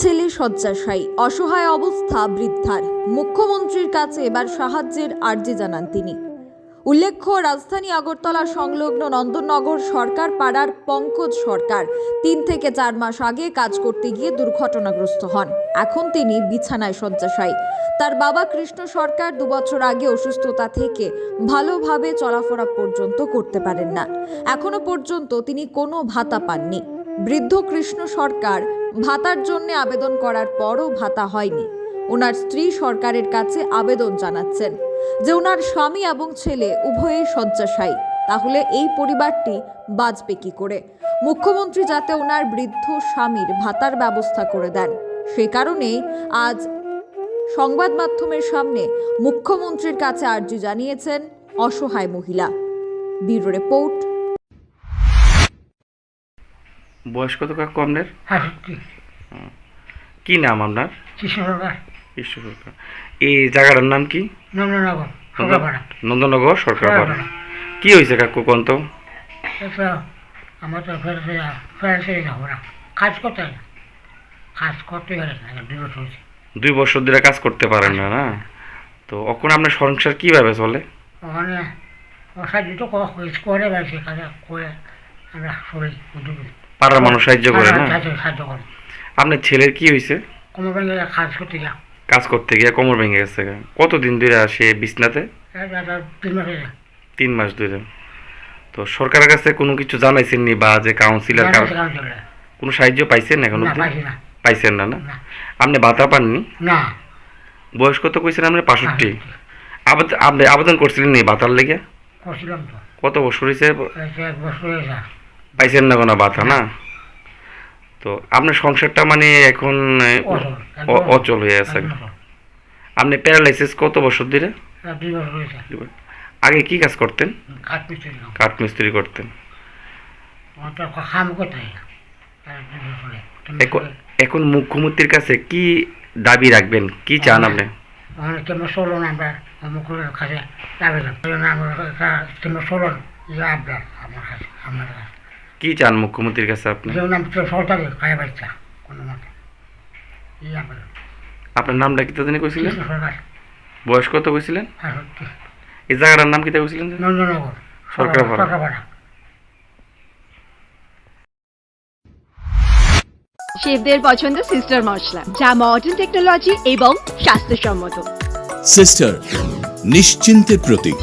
ছেলে শয্যাশায়ী, অসহায় অবস্থা বৃদ্ধার। মুখ্যমন্ত্রীর কাছে এবার সাহায্যের আর্জি জানান তিনি। উল্লেখ্য, রাজধানী আগরতলা সংলগ্ন নন্দননগর সরকার পাড়ার পঙ্কজ সরকার তিন থেকে চার মাস আগে কাজ করতে গিয়ে দুর্ঘটনাগ্রস্ত হন। এখন তিনি বিছানায় শয্যাশায়ী। তার বাবা কৃষ্ণ সরকার দুবছর আগে অসুস্থতা থেকে ভালোভাবে চলাফেরা পর্যন্ত করতে পারেন না। এখনও পর্যন্ত তিনি কোনো ভাতা পাননি। বৃদ্ধ কৃষ্ণ সরকার ভাতার জন্য আবেদন করার পরও ভাতা হয়নি। ওনার স্ত্রী সরকারের কাছে আবেদন জানাচ্ছেন যে ওনার স্বামী এবং ছেলে উভয়ে শয্যাশায়ী। তাহলে এই পরিবারটি বাঁচবে কি করে? মুখ্যমন্ত্রী যাতে ওনার বৃদ্ধ স্বামীর ভাতার ব্যবস্থা করে দেন। সে কারণেই আজ সংবাদ মাধ্যমের সামনে মুখ্যমন্ত্রীর কাছে আর্জি জানিয়েছেন অসহায় মহিলা। ব্যুরো রিপোর্ট বয়স কত কাকু আপনার কি নাম আপনার? কৃষ্ণ সরকার এই জায়গাটার নাম কি? নন্দনগর সরকারপাড়া। সরকার কি হয়েছে কাকু কোন তো? আমার তো যাব না। কাজ করতে কাজ করতে গেলে দুই বছর দুই বছর ধরে কাজ করতে পারেন না না? তো এখন আপনার সংসার কীভাবে চলে? ওখানে সাহায্য তো করে বেড়াচ্ছে কাজে করে আমরা। পাড়ার মানুষ সাহায্য করে না? সাহায্য সাহায্য করে। আপনার ছেলের কি হয়েছে? কাজ করতে যা কাজ করতে গিয়ে কোমর ভেঙে গেছে কতদিন ধরে আসে বিছনাতে? তিন মাস হয়ে ধরে। তো সরকারের কাছে কোনো কিছু জানাইছেন নি বা যে কাউন্সিলর কোনো সাহায্য পাইছেন এখন না পাইছেন না না? না। আপনি ভাতা পাননি? না। বয়স কত কইছেন আপনি? পাঁষট্টি আবেদন আপনি আবেদন করছিলেন নি ভাতার লেগে? কত বছর হয়েছে হয়ে পাইছেন না কোনো ভাতা না? তো আপনার সংসারটা মানে এখন অচল, হয়ে। আছে। আপনি প্যারালাইসিস কত বছর ধরে? হয়েছে আগে কি কাজ করতেন? কাঠ মিস্ত্রি করতেন। হয় হয়ে। এখন মুখ্যমন্ত্রীর কাছে কি দাবি রাখবেন? কি চান আপনি? আমরা? মুখের কাছে আমার কাছে আমার কাছে। কি চান মুখ্যমন্ত্রীর কাছে আপনি? সরকারি খাই বাচ্চা কোনো মতে। আপনার নামটা কি জানি কইছিলেন? সরকার। বয়স কত কইছিলেন? এই জায়গাটার নাম কি কইছিলেন। সরকারপাড়া। শেফদের পছন্দ সিস্টার মশলা যা মডার্ন টেকনোলজি এবং স্বাস্থ্যসম্মত। সিস্টার নিশ্চিন্তের প্রতীক।